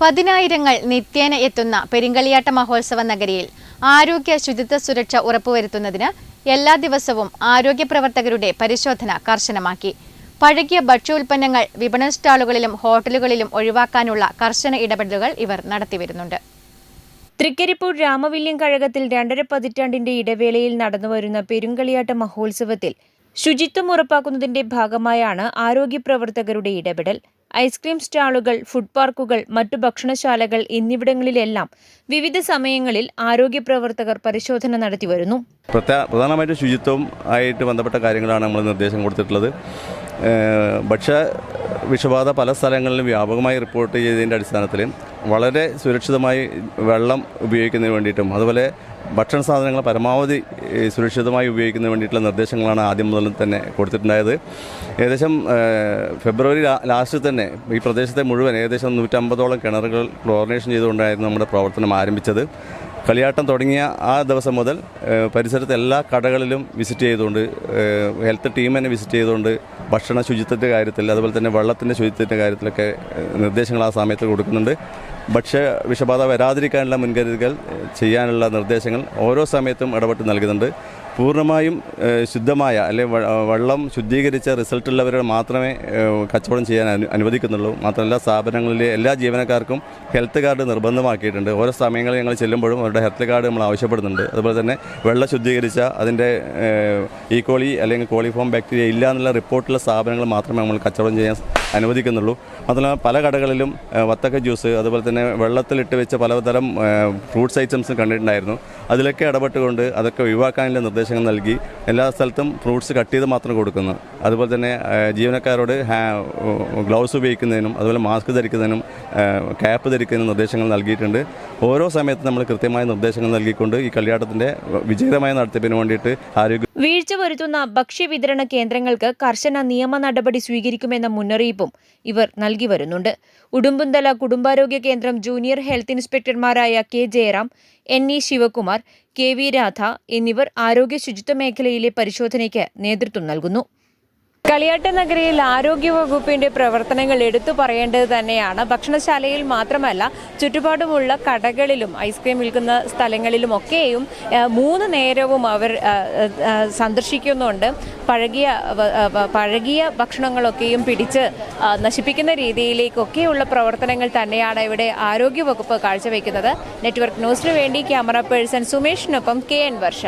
പതിനായിരങ്ങൾ നിത്യേന എത്തുന്ന പെരിങ്കളിയാട്ട മഹോത്സവ നഗരിയിൽ ആരോഗ്യ ശുചിത്വ സുരക്ഷ ഉറപ്പുവരുത്തുന്നതിന് എല്ലാ ദിവസവും ആരോഗ്യ പ്രവർത്തകരുടെ പരിശോധന കർശനമാക്കി. പഴകിയ ഭക്ഷ്യ ഉൽപ്പന്നങ്ങൾ വിപണന സ്റ്റാളുകളിലും ഹോട്ടലുകളിലും ഒഴിവാക്കാനുള്ള കർശന ഇടപെടലുകൾ ഇവർ നടത്തിവരുന്നുണ്ട് തൃക്കരിപ്പൂർ രാമവില്യം കഴകത്തിൽ രണ്ടര പതിറ്റാണ്ടിന്റെ ഇടവേളയിൽ നടന്നുവരുന്ന പെരുങ്കളിയാട്ട മഹോത്സവത്തിൽ ശുചിത്വം ഉറപ്പാക്കുന്നതിന്റെ ഭാഗമായാണ് ആരോഗ്യ പ്രവർത്തകരുടെ ഇടപെടൽ. ഐസ്ക്രീം സ്റ്റാളുകൾ ഫുഡ് പാർക്കുകൾ മറ്റു ഭക്ഷണശാലകൾ എന്നിവിടങ്ങളിലെല്ലാം വിവിധ സമയങ്ങളിൽ ആരോഗ്യ പ്രവർത്തകർ പരിശോധന നടത്തി വരുന്നു. പ്രധാനമായിട്ടും ശുചിത്വം ആയിട്ട് ബന്ധപ്പെട്ട കാര്യങ്ങളാണ് നമ്മൾ നിർദ്ദേശം കൊടുത്തിട്ടുള്ളത്. ഭക്ഷ്യ വിഷബാധ പല സ്ഥലങ്ങളിലും വ്യാപകമായി റിപ്പോർട്ട് ചെയ്തതിന്റെ അടിസ്ഥാനത്തിൽ വളരെ സുരക്ഷിതമായി വെള്ളം ഉപയോഗിക്കുന്നതിന് വേണ്ടിയിട്ടും അതുപോലെ ഭക്ഷണ സാധനങ്ങൾ പരമാവധി സുരക്ഷിതമായി ഉപയോഗിക്കുന്നതിന് വേണ്ടിയിട്ടുള്ള നിർദ്ദേശങ്ങളാണ് ആദ്യം മുതൽ തന്നെ കൊടുത്തിട്ടുണ്ടായത്. ഏകദേശം ഫെബ്രുവരി ലാസ്റ്റ് ലാസ്റ്റിൽ തന്നെ ഈ പ്രദേശത്തെ മുഴുവൻ ഏകദേശം നൂറ്റമ്പതോളം കിണറുകൾ ക്ലോറിനേഷൻ ചെയ്തുകൊണ്ടായിരുന്നു നമ്മുടെ പ്രവർത്തനം ആരംഭിച്ചത്. കളിയാട്ടം തുടങ്ങിയ ആ ദിവസം മുതൽ പരിസരത്തെ എല്ലാ കടകളിലും വിസിറ്റ് ചെയ്തുകൊണ്ട് ഹെൽത്ത് ടീം തന്നെ വിസിറ്റ് ചെയ്തുകൊണ്ട് ഭക്ഷണ ശുചിത്വത്തിന്റെ കാര്യത്തിൽ അതുപോലെ തന്നെ വെള്ളത്തിന്റെ ശുചിത്വത്തിന്റെ കാര്യത്തിലൊക്കെ നിർദ്ദേശങ്ങൾ ആ സമയത്ത് കൊടുക്കുന്നുണ്ട്. ഭക്ഷ്യ വിഷബാധ വരാതിരിക്കാനുള്ള മുൻകരുതലുകൾ ചെയ്യാനുള്ള നിർദ്ദേശങ്ങൾ ഓരോ സമയത്തും ഇടപെട്ട് നൽകുന്നുണ്ട്. പൂർണമായും ശുദ്ധമായ അല്ലെ വെള്ളം ശുദ്ധീകരിച്ച റിസൾട്ടുള്ളവരെ മാത്രമേ കച്ചവടം ചെയ്യാൻ അനു അനുവദിക്കുന്നുള്ളൂ. മാത്രമല്ല സ്ഥാപനങ്ങളിലെ എല്ലാ ജീവനക്കാർക്കും ഹെൽത്ത് കാർഡ് നിർബന്ധമാക്കിയിട്ടുണ്ട്. ഓരോ സമയങ്ങളിൽ ഞങ്ങൾ ചെല്ലുമ്പോഴും അവരുടെ ഹെൽത്ത് കാർഡ് നമ്മൾ ആവശ്യപ്പെടുന്നുണ്ട്. അതുപോലെ തന്നെ വെള്ളം ശുദ്ധീകരിച്ച അതിന്റെ ഈക്കോളി അല്ലെങ്കിൽ കോളിഫോം ബാക്ടീരിയ ഇല്ല എന്നുള്ള റിപ്പോർട്ടുള്ള സ്ഥാപനങ്ങൾ മാത്രമേ നമ്മൾ കച്ചവടം ചെയ്യാൻ അനുവദിക്കുന്നുള്ളൂ. മാത്രമല്ല പല കടകളിലും വത്തക്ക ജ്യൂസ് അതുപോലെ തന്നെ വെള്ളത്തിലിട്ട് വെച്ച പലതരം ഫ്രൂട്ട്സ് ഐറ്റംസ് കണ്ടിട്ടുണ്ടായിരുന്നു. അതിലൊക്കെ ഇടപെട്ടുകൊണ്ട് അതൊക്കെ ഒഴിവാക്കാനുള്ള നിർദ്ദേശങ്ങൾ നൽകി എല്ലാ സ്ഥലത്തും ഫ്രൂട്ട്സ് കട്ട് ചെയ്ത് മാത്രം കൊടുക്കുന്നു. അതുപോലെ തന്നെ ജീവനക്കാരോട് ഗ്ലൗസ് ഉപയോഗിക്കുന്നതിനും അതുപോലെ മാസ്ക് ധരിക്കുന്നതിനും ക്യാപ്പ് ധരിക്കുന്നതിനും നിർദ്ദേശങ്ങൾ നൽകിയിട്ടുണ്ട്. ഓരോ സമയത്തും നമ്മൾ കൃത്യമായ നിർദ്ദേശങ്ങൾ നൽകിക്കൊണ്ട് ഈ കളിയാട്ടത്തിന്റെ വിജയകരമായ നടത്തിപ്പിന് വേണ്ടിയിട്ട് ആരോഗ്യ വീഴ്ച വരുത്തുന്ന ഭക്ഷ്യവിതരണ കേന്ദ്രങ്ങൾക്ക് കർശന നിയമ നടപടി സ്വീകരിക്കുമെന്ന മുന്നറിയിപ്പും ഇവർ നൽകി വരുന്നുണ്ട്. ഉടുമ്പുന്തല കുടുംബാരോഗ്യ കേന്ദ്രം junior health ഇൻസ്പെക്ടർമാരായ K Jayaram N E Sivakumar K V Radha എന്നിവർ ആരോഗ്യ ശുചിത്വ മേഖലയിലെ പരിശോധനയ്ക്ക് നേതൃത്വം നൽകുന്നു. കളിയാട്ട നഗരിയിൽ ആരോഗ്യ വകുപ്പിന്റെ പ്രവർത്തനങ്ങൾ എടുത്തു പറയേണ്ടത് തന്നെയാണ്. ഭക്ഷണശാലയിൽ മാത്രമല്ല ചുറ്റുപാടുമുള്ള കടകളിലും ഐസ്ക്രീം വിൽക്കുന്ന സ്ഥലങ്ങളിലും ഒക്കെയും മൂന്ന് നേരവും അവർ സന്ദർശിക്കുന്നുണ്ട്. പഴകിയ പഴകിയ ഭക്ഷണങ്ങളൊക്കെയും പിടിച്ച് നശിപ്പിക്കുന്ന രീതിയിലേക്കൊക്കെയുള്ള പ്രവർത്തനങ്ങൾ തന്നെയാണ് ഇവിടെ ആരോഗ്യവകുപ്പ് കാഴ്ചവെക്കുന്നത്. നെറ്റ്വർക്ക് ന്യൂസിനു വേണ്ടി ക്യാമറ പേഴ്സൺ സുമേഷിനൊപ്പം കെ എൻ വർഷ.